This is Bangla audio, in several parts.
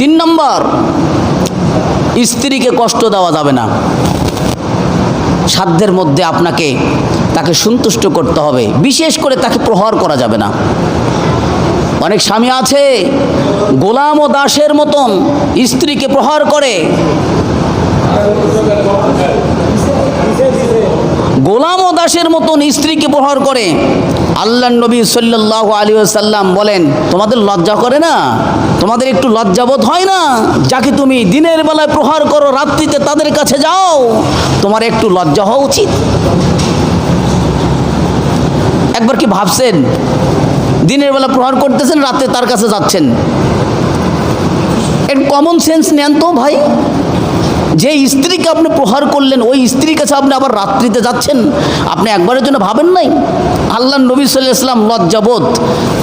তিন নম্বর, স্ত্রীকে কষ্ট দেওয়া যাবে না। সাধ্যের মধ্যে আপনাকে তাকে সন্তুষ্ট করতে হবে। বিশেষ করে তাকে প্রহার করা যাবে না। অনেক স্বামী আছে, গোলাম ও দাসের মতন স্ত্রীকে প্রহার করে। গোলাম ও দাসের মতন স্ত্রীকে প্রহার করে। আল্লাহ নবী সাল্লাহ আলী সাল্লাম বলেন, তোমাদের লজ্জা করে না? তোমাদের একটু লজ্জাবোধ হয় না? যাকে তুমি দিনের বেলায় প্রহার করো, রাত্রিতে তাদের কাছে যাও। তোমার একটু লজ্জা হওয়া উচিত। একবার কি ভাবছেন? দিনের বেলা প্রহার করতেছেন, রাতে তার কাছে যাচ্ছেন? একটু কমন সেন্স নেন তো ভাই। যে স্ত্রীকে আপনি প্রহার করলেন, ওই স্ত্রীর কাছে আপনি আবার রাত্রিতে যাচ্ছেন? আপনি একবারের জন্য ভাবেন নাই? আল্লাহ নবী সাল্লাহ ইসলাম লজ্জাবোধ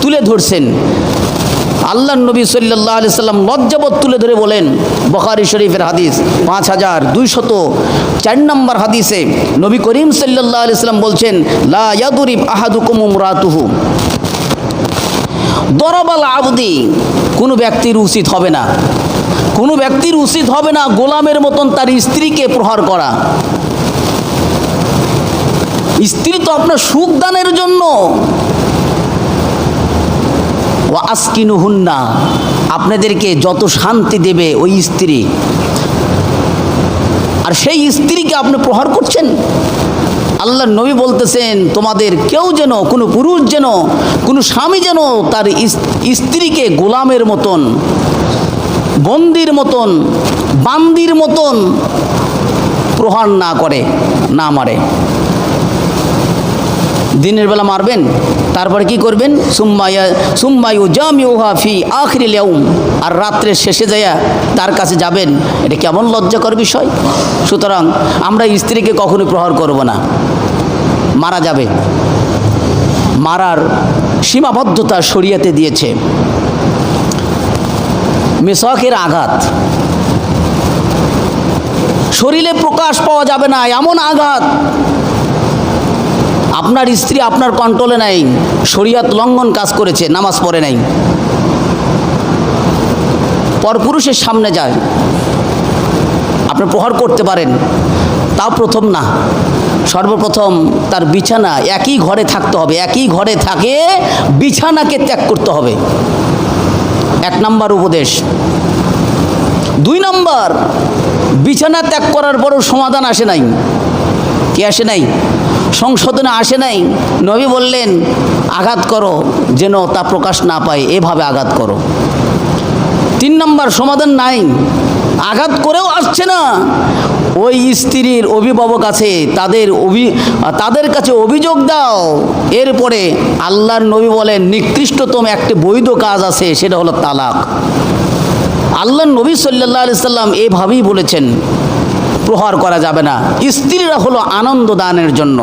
তুলে ধরছেন। আল্লাহ নবী সাল্লাহ আলি সাল্লাম লজ্জাবোধ তুলে ধরে বলেন, বখারি শরীফের হাদিস পাঁচ হাজার দুইশত চার নম্বর হাদিসে নবী করিম সাল্লাহ আলি সাল্লাম বলছেন, লা ইয়াদুরিব আহাদুকুম রাতুহু দরবাল আবদি কোনো ব্যক্তির উচিত হবে না। কোনো ব্যক্তির উচিত হবে না গোলামের মতন তার স্ত্রীকে প্রহার করা। স্ত্রী তো আপনার সুখ দানের জন্য। আস্কিনু হুন্না আপনাদেরকে যত শান্তি দেবে ওই স্ত্রী। আর সেই স্ত্রীকে আপনি প্রহার করছেন? আল্লাহ নবী বলতেছেন, তোমাদের কেউ যেন, কোনো পুরুষ যেন, কোনো স্বামী যেন তার স্ত্রীকে গোলামের মতন বন্দির মতন, বান্দির মতন প্রহার না করে, না মারে। দিনের বেলা মারবেন, তারপরে কি করবেন? সুম্মাইয়া সুম্মায়ু জামিউহা ফি আখরি ইয়াউম। আর রাত্রের শেষে যাইয়া তার কাছে যাবেন, এটা কেমন লজ্জাকর বিষয়? সুতরাং আমরা স্ত্রীকে কখনোই প্রহার করব না। মারা যাবে। মারার সীমাবদ্ধতা শরিয়াতে দিয়েছে। মেসকের আঘাত। শরীরে প্রকাশ পাওয়া যাবে না, এমন আঘাত। আপনার স্ত্রী আপনার কন্ট্রোলে নাই, শরিয়াত লঙ্ঘন কাজ করেছে, নামাজ পড়ে নাই। পরপুরুষের সামনে যায়। আপনি প্রহার করতে পারেন, তাও প্রথম না। সর্বপ্রথম তার বিছানা একই ঘরে থাকতে হবে, একই ঘরে থাকে, বিছানাকে ত্যাগ করতে হবে। এক নম্বর উপদেশ। দুই নম্বর, বিছানা ত্যাগ করার পরও সমাধান আসে নাই। কি আসে নাই? সংশোধনে আসে নাই। নবী বললেন, আঘাত করো যেন তা প্রকাশ না পায়, এভাবে আঘাত করো। তিন নম্বর, সমাধান নাই। আঘাত করেও আসছে না। ওই স্ত্রীর অভিভাবক আছে, তাদের অভি, তাদের কাছে অভিযোগ দাও। এরপরে আল্লাহর নবী বলেন, নিকৃষ্টতম একটি বৈধ কাজ আছে, সেটা হলো তালাক। আল্লাহ নবী সাল্লাহ আলি সাল্লাম এভাবেই বলেছেন, প্রহার করা যাবে না। স্ত্রীরা হলো আনন্দ দানের জন্য।